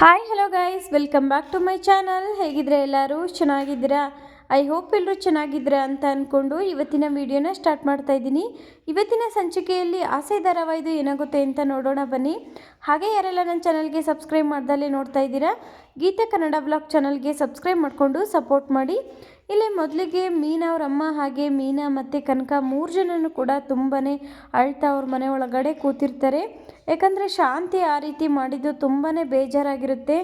Hi hello guys welcome back to my channel ಹೇಗಿದ್ರೆ ಎಲ್ಲರೂ? ಚೆನ್ನಾಗಿದ್ದೀರಾ? I hope ಎಲ್ಲರೂ ಚೆನ್ನಾಗಿದ್ದೀರಾ ಅಂತ ಅಂದ್ಕೊಂಡು ಇವತ್ತಿನ ವಿಡಿಯೋನ ಸ್ಟಾರ್ಟ್ ಮಾಡ್ತಾ ಇದ್ದೀನಿ. ಇವತ್ತಿನ ಸಂಚಿಕೆಯಲ್ಲಿ ಆಸೆ ಧಾರಾವಾಹಿದು ಏನಾಗುತ್ತೆ ಅಂತ ನೋಡೋಣ ಬನ್ನಿ. ಹಾಗೆ ಯಾರೆಲ್ಲ ನನ್ನ ಚಾನಲ್ಗೆ ಸಬ್ಸ್ಕ್ರೈಬ್ ಮಾಡ್ದಲ್ಲಿ ನೋಡ್ತಾ ಇದ್ದೀರಾ, ಗೀತಾ ಕನ್ನಡ ಬ್ಲಾಗ್ ಚಾನಲ್ಗೆ ಸಬ್ಸ್ಕ್ರೈಬ್ ಮಾಡಿಕೊಂಡು ಸಪೋರ್ಟ್ ಮಾಡಿ. ಇಲ್ಲಿ ಮೊದಲಿಗೆ ಮೀನಾ ಅವ್ರ ಅಮ್ಮ ಹಾಗೆ ಮೀನಾ ಮತ್ತು ಕನಕ ಮೂರು ಜನನೂ ಕೂಡ ತುಂಬಾ ಅಳ್ತಾ ಅವ್ರ ಮನೆ ಒಳಗಡೆ ಕೂತಿರ್ತಾರೆ. ಯಾಕಂದರೆ ಶಾಂತಿ ಆ ರೀತಿ ಮಾಡಿದ್ದು ತುಂಬಾ ಬೇಜಾರಾಗಿರುತ್ತೆ.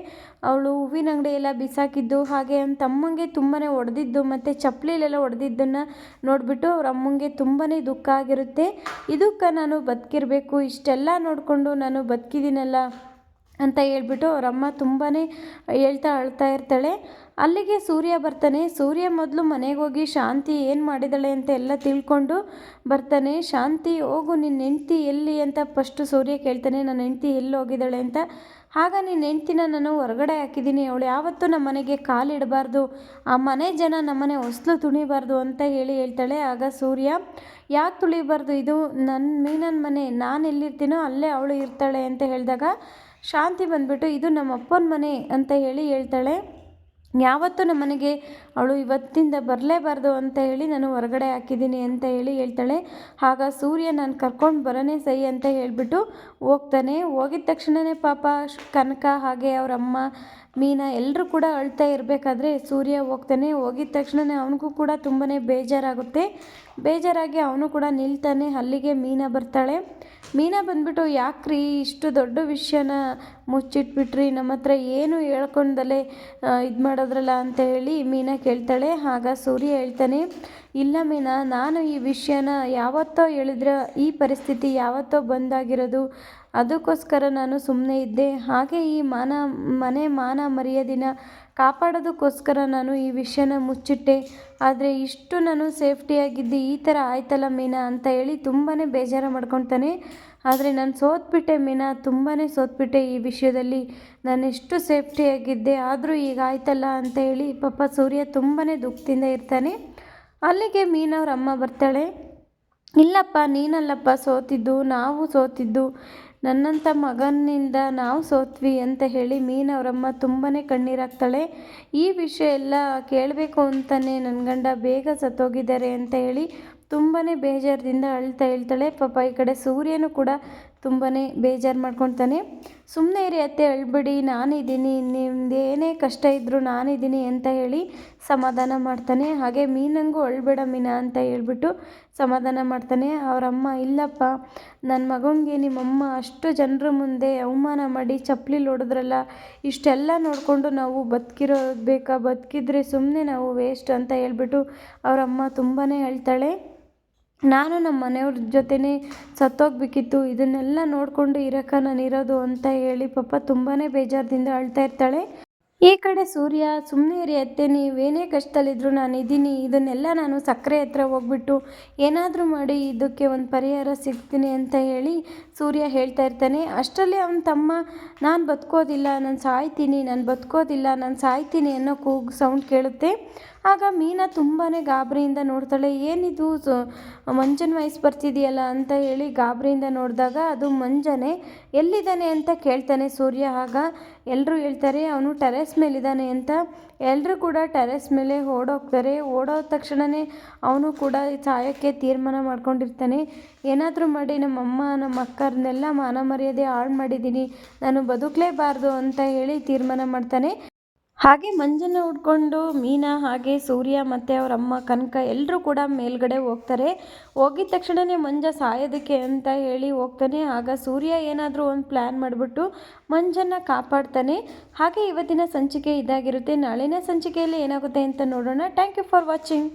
ಅವಳು ಹೂವಿನ ಅಂಗಡಿ ಬಿಸಾಕಿದ್ದು, ಹಾಗೆ ಅವ್ನ ತಮ್ಮಂಗೆ ತುಂಬಾ ಒಡೆದಿದ್ದು ಮತ್ತು ಚಪ್ಪಲಿಲೆಲ್ಲ ಒಡೆದಿದ್ದನ್ನು ನೋಡಿಬಿಟ್ಟು ಅವ್ರ ಅಮ್ಮಂಗೆ ತುಂಬಾ ದುಃಖ ಆಗಿರುತ್ತೆ. ಇದಕ್ಕೆ ನಾನು ಬದುಕಿರಬೇಕು, ಇಷ್ಟೆಲ್ಲ ನೋಡಿಕೊಂಡು ನಾನು ಬದುಕಿದ್ದೀನಲ್ಲ. ಅಂತ ಹೇಳ್ಬಿಟ್ಟು ಅವರಮ್ಮ ತುಂಬಾ ಹೇಳ್ತಾ ಅಳ್ತಾ ಇರ್ತಾಳೆ. ಅಲ್ಲಿಗೆ ಸೂರ್ಯ ಬರ್ತಾನೆ. ಸೂರ್ಯ ಮೊದಲು ಮನೆಗೆ ಹೋಗಿ, ಶಾಂತಿ ಏನು ಮಾಡಿದಾಳೆ? ಅಂತ ಎಲ್ಲ ತಿಳ್ಕೊಂಡು ಬರ್ತಾನೆ. ಶಾಂತಿ, ಹೋಗು ನಿನ್ನ ಹೆಂಡ್ತಿ ಎಲ್ಲಿ? ಅಂತ ಫಸ್ಟು ಸೂರ್ಯ ಕೇಳ್ತಾನೆ. ನನ್ನ ಹೆಂಡ್ತಿ ಎಲ್ಲಿ ಹೋಗಿದ್ದಾಳೆ? ಅಂತ. ಆಗ ನಿನ್ನ ಹೆಂಡ್ತಿನ ನಾನು ಹೊರಗಡೆ ಹಾಕಿದ್ದೀನಿ. ಅವಳು ಯಾವತ್ತೂ ನಮ್ಮ ಮನೆಗೆ ಕಾಲಿಡಬಾರ್ದು ಆ ಮನೆ ಜನ ನಮ್ಮನೆ ಹೊಸ್ಲು ತುಣಿಬಾರ್ದು ಅಂತ ಹೇಳಿ ಹೇಳ್ತಾಳೆ. ಆಗ ಸೂರ್ಯ, ಯಾಕೆ ತುಳಿಬಾರ್ದು ಇದು? ನನ್ನ ಮೀನನ ಮನೆ. ನಾನು ಎಲ್ಲಿರ್ತೀನೋ ಅಲ್ಲೇ ಅವಳು ಇರ್ತಾಳೆ ಅಂತ ಹೇಳಿದಾಗ ಶಾಂತಿ ಬಂದುಬಿಟ್ಟು, ಇದು ನಮ್ಮ ಅಪ್ಪನ ಮನೆ ಅಂತ ಹೇಳಿ ಹೇಳ್ತಾಳೆ. ಯಾವತ್ತೂ ನಮ್ಮ ಮನೆಗೆ ಅವಳು ಇವತ್ತಿಂದ ಬರಲೇಬಾರ್ದು ಅಂತ ಹೇಳಿ ನಾನು ಹೊರಗಡೆ ಹಾಕಿದ್ದೀನಿ ಅಂತ ಹೇಳಿ ಹೇಳ್ತಾಳೆ. ಆಗ ಸೂರ್ಯ, ನಾನು ಕರ್ಕೊಂಡು ಬರೋನೇ ಸೈ ಅಂತ ಹೇಳಿಬಿಟ್ಟು ಹೋಗ್ತಾನೆ. ಹೋಗಿದ ತಕ್ಷಣವೇ ಪಾಪ ಕನಕ, ಹಾಗೆ ಅವರಮ್ಮ ಮೀನಾ ಎಲ್ಲರೂ ಕೂಡ ಅಳ್ತಾ ಇರಬೇಕಾದ್ರೆ ಸೂರ್ಯ ಹೋಗ್ತಾನೆ. ಹೋಗಿದ ತಕ್ಷಣವೇ ಅವನಿಗೂ ಕೂಡ ತುಂಬಾ ಬೇಜಾರಾಗುತ್ತೆ. ಬೇಜಾರಾಗಿ ಅವನು ಕೂಡ ನಿಲ್ತಾನೆ. ಅಲ್ಲಿಗೆ ಮೀನಾ ಬರ್ತಾಳೆ. ಮೀನಾ ಬಂದ್ಬಿಟ್ಟು, ಯಾಕ್ರಿ ಇಷ್ಟು ದೊಡ್ಡ ವಿಷಯನ ಮುಚ್ಚಿಟ್ಬಿಟ್ರಿ? ನಮ್ಮ ಹತ್ರ ಏನು ಹೇಳ್ಕೊಂಡಲೇ ಇದು ಮಾಡೋದ್ರಲ್ಲ? ಅಂತ ಹೇಳಿ ಮೀನಾ ಕೇಳ್ತಾಳೆ. ಆಗ ಸೂರ್ಯ ಹೇಳ್ತಾನೆ, ಇಲ್ಲ ಮೀನಾ, ನಾನು ಈ ವಿಷಯನ ಯಾವತ್ತೋ ಹೇಳಿದ್ರೆ, ಈ ಪರಿಸ್ಥಿತಿ ಯಾವತ್ತೋ ಬಂದಾಗಿರೋದು. ಅದಕ್ಕೋಸ್ಕರ ನಾನು ಸುಮ್ಮನೆ ಇದ್ದೆ. ಹಾಗೆ ಈ ಮಾನ, ಮನೆ ಮಾನ ಮರ್ಯಾದಿನ ಕಾಪಾಡೋದಕ್ಕೋಸ್ಕರ ನಾನು ಈ ವಿಷಯನ ಮುಚ್ಚಿಟ್ಟೆ. ಆದರೆ ಇಷ್ಟು ನಾನು ಸೇಫ್ಟಿಯಾಗಿದ್ದು, ಈ ಥರ ಆಯ್ತಲ್ಲ ಮೀನಾ ಅಂತ ಹೇಳಿ ತುಂಬಾ ಬೇಜಾರು ಮಾಡ್ಕೊತಾನೆ ಆದರೆ ನಾನು ಸೋತ್ಬಿಟ್ಟೆ ಮೀನಾ ತುಂಬಾ ಸೋತ್ಬಿಟ್ಟೆ ಈ ವಿಷಯದಲ್ಲಿ. ನಾನು ಎಷ್ಟು ಸೇಫ್ಟಿಯಾಗಿದ್ದೆ, ಆದರೂ ಈಗ ಆಯ್ತಲ್ಲ ಅಂತ ಹೇಳಿ ಪಾಪ ಸೂರ್ಯ ತುಂಬಾ ದುಃಖದಿಂದ ಇರ್ತಾನೆ. ಅಲ್ಲಿಗೆ ಮೀನವ್ರ ಅಮ್ಮ ಬರ್ತಾಳೆ. ಇಲ್ಲಪ್ಪ, ನೀನಲ್ಲಪ್ಪ, ಸೋತಿದ್ದು, ನಾವು ಸೋತಿದ್ದು. ನನ್ನಂಥ ಮಗನಿಂದ ನಾವು ಸೋತ್ವಿ ಅಂತ ಹೇಳಿ ಮೀನವರಮ್ಮ ತುಂಬಾ ಕಣ್ಣೀರಾಗ್ತಾಳೆ. ಈ ವಿಷಯ ಎಲ್ಲ ಕೇಳಬೇಕು ಅಂತಲೇ ನನ್ನ ಗಂಡ ಬೇಗ ಸತ್ತೋಗಿದ್ದಾರೆ ಅಂತ ಹೇಳಿ ತುಂಬಾ ಬೇಜಾರದಿಂದ ಅಳ್ತಾ ಹೇಳ್ತಾಳೆ. ಪಾಪ ಈ ಕಡೆ ಸೂರ್ಯನೂ ಕೂಡ ತುಂಬಾ ಬೇಜಾರು ಮಾಡ್ಕೊತಾನೆ ಸುಮ್ಮನೆ ಇರಿ ಅತ್ತೆ, ಹೇಳ್ಬಿಡಿ, ನಾನಿದ್ದೀನಿ ನಿಮ್ದು ಏನೇ ಕಷ್ಟ ಇದ್ದರೂ ನಾನಿದ್ದೀನಿ ಅಂತ ಹೇಳಿ ಸಮಾಧಾನ ಮಾಡ್ತಾನೆ. ಹಾಗೆ ಮೀನಂಗೂ ಅಳ್ಬೇಡ ಮೀನಾ ಅಂತ ಹೇಳ್ಬಿಟ್ಟು ಸಮಾಧಾನ ಮಾಡ್ತಾನೆ. ಅವರಮ್ಮ, ಇಲ್ಲಪ್ಪ ನನ್ನ ಮಗನಿಗೆ ನಿಮ್ಮಮ್ಮ ಅಷ್ಟು ಜನರ ಮುಂದೆ ಅವಮಾನ ಮಾಡಿ ಚಪ್ಪಲಿ ಹೊಡೆದ್ರಲ್ಲ, ಇಷ್ಟೆಲ್ಲ ನೋಡಿಕೊಂಡು ನಾವು ಬದುಕಿರೋದು ಬೇಕಾ? ಬದುಕಿದ್ರೆ ಸುಮ್ಮನೆ ನಾವು ವೇಸ್ಟ್ ಅಂತ ಹೇಳ್ಬಿಟ್ಟು ಅವರಮ್ಮ ತುಂಬಾ ಹೇಳ್ತಾಳೆ. ನಾನು ನಮ್ಮ ಮನೆಯವ್ರ ಜೊತೆನೇ ಸತ್ತೋಗ್ಬೇಕಿತ್ತು. ಇದನ್ನೆಲ್ಲ ನೋಡಿಕೊಂಡು ಇರಕ್ಕ ನಾನು ಇರೋದು ಅಂತ ಹೇಳಿ ಪಾಪ ತುಂಬಾ ಬೇಜಾರದಿಂದ ಅಳ್ತಾ ಇರ್ತಾಳೆ. ಈ ಕಡೆ ಸೂರ್ಯ ಸುಮ್ಮನೆ ಇರಿ ಅತ್ತೆ ನೀವೇನೇ ಕಷ್ಟದಲ್ಲಿದ್ದರೂ ನಾನು ಇದ್ದೀನಿ ಇದನ್ನೆಲ್ಲ ನಾನು ಸಕ್ಕರೆ ಹತ್ರ ಹೋಗ್ಬಿಟ್ಟು ಏನಾದರೂ ಮಾಡಿ ಇದಕ್ಕೆ ಒಂದು ಪರಿಹಾರ ಸಿಗ್ತೀನಿ ಅಂತ ಹೇಳಿ ಸೂರ್ಯ ಹೇಳ್ತಾ ಇರ್ತಾನೆ, ಅಷ್ಟರಲ್ಲಿ ಅವನ ತಮ್ಮ, ನಾನು ಬದುಕೋದಿಲ್ಲ, ನಾನು ಸಾಯ್ತೀನಿ, ನಾನು ಬದುಕೋದಿಲ್ಲ, ನಾನು ಸಾಯ್ತೀನಿ ಅನ್ನೋ ಕೂಗು ಸೌಂಡ್ ಕೇಳುತ್ತೆ. ಆಗ ಮೀನಾ ತುಂಬಾ ಗಾಬರಿಯಿಂದ ನೋಡ್ತಾಳೆ, ಏನಿದು ಮಂಜನ ವಯಸ್ಸು ಬರ್ತಿದೆಯಲ್ಲ ಅಂತ ಹೇಳಿ ಗಾಬರಿಯಿಂದ ನೋಡಿದಾಗ ಅದು ಮಂಜನೆ, ಎಲ್ಲಿದ್ದಾನೆ ಅಂತ ಕೇಳ್ತಾನೆ ಸೂರ್ಯ. ಆಗ ಎಲ್ಲರೂ ಹೇಳ್ತಾರೆ, ಅವನು ಟೆರೆಸ್ ಮೇಲಿದ್ದಾನೆ ಅಂತ. ಎಲ್ಲರೂ ಕೂಡ ಟೆರೆಸ್ ಮೇಲೆ ಓಡೋಗ್ತಾರೆ. ಓಡೋದ ತಕ್ಷಣವೇ ಅವನು ಕೂಡ ಸಾಯೋಕ್ಕೆ ತೀರ್ಮಾನ ಮಾಡ್ಕೊಂಡಿರ್ತಾನೆ. ಏನಾದರೂ ಮಾಡಿ ನಮ್ಮಮ್ಮ ನಮ್ಮ ಅಕ್ಕರನ್ನೆಲ್ಲ ಮಾನ ಮರ್ಯಾದೆ ಹಾಳು ಮಾಡಿದ್ದೀನಿ. ನಾನು ಬದುಕಲೇಬಾರ್ದು ಅಂತ ಹೇಳಿ ತೀರ್ಮಾನ ಮಾಡ್ತಾನೆ. ಹಾಗೆ ಮಂಜನ್ನು ಉಟ್ಕೊಂಡು ಮೀನಾ ಹಾಗೆ ಸೂರ್ಯ ಮತ್ತು ಅವರ ಅಮ್ಮ ಕನಕ ಎಲ್ಲರೂ ಕೂಡ ಮೇಲ್ಗಡೆ ಹೋಗ್ತಾರೆ. ಹೋಗಿದ ತಕ್ಷಣವೇ ಮಂಜ ಸಾಯೋದಕ್ಕೆ ಅಂತ ಹೇಳಿ ಹೋಗ್ತಾನೆ. ಆಗ ಸೂರ್ಯ ಏನಾದರೂ ಒಂದು ಪ್ಲ್ಯಾನ್ ಮಾಡಿಬಿಟ್ಟು ಮಂಜನ್ನ ಕಾಪಾಡ್ತಾನೆ. ಹಾಗೆ ಇವತ್ತಿನ ಸಂಚಿಕೆ ಇದಾಗಿರುತ್ತೆ. ನಾಳಿನ ಸಂಚಿಕೆಯಲ್ಲಿ ಏನಾಗುತ್ತೆ ಅಂತ ನೋಡೋಣ. Thank you for watching.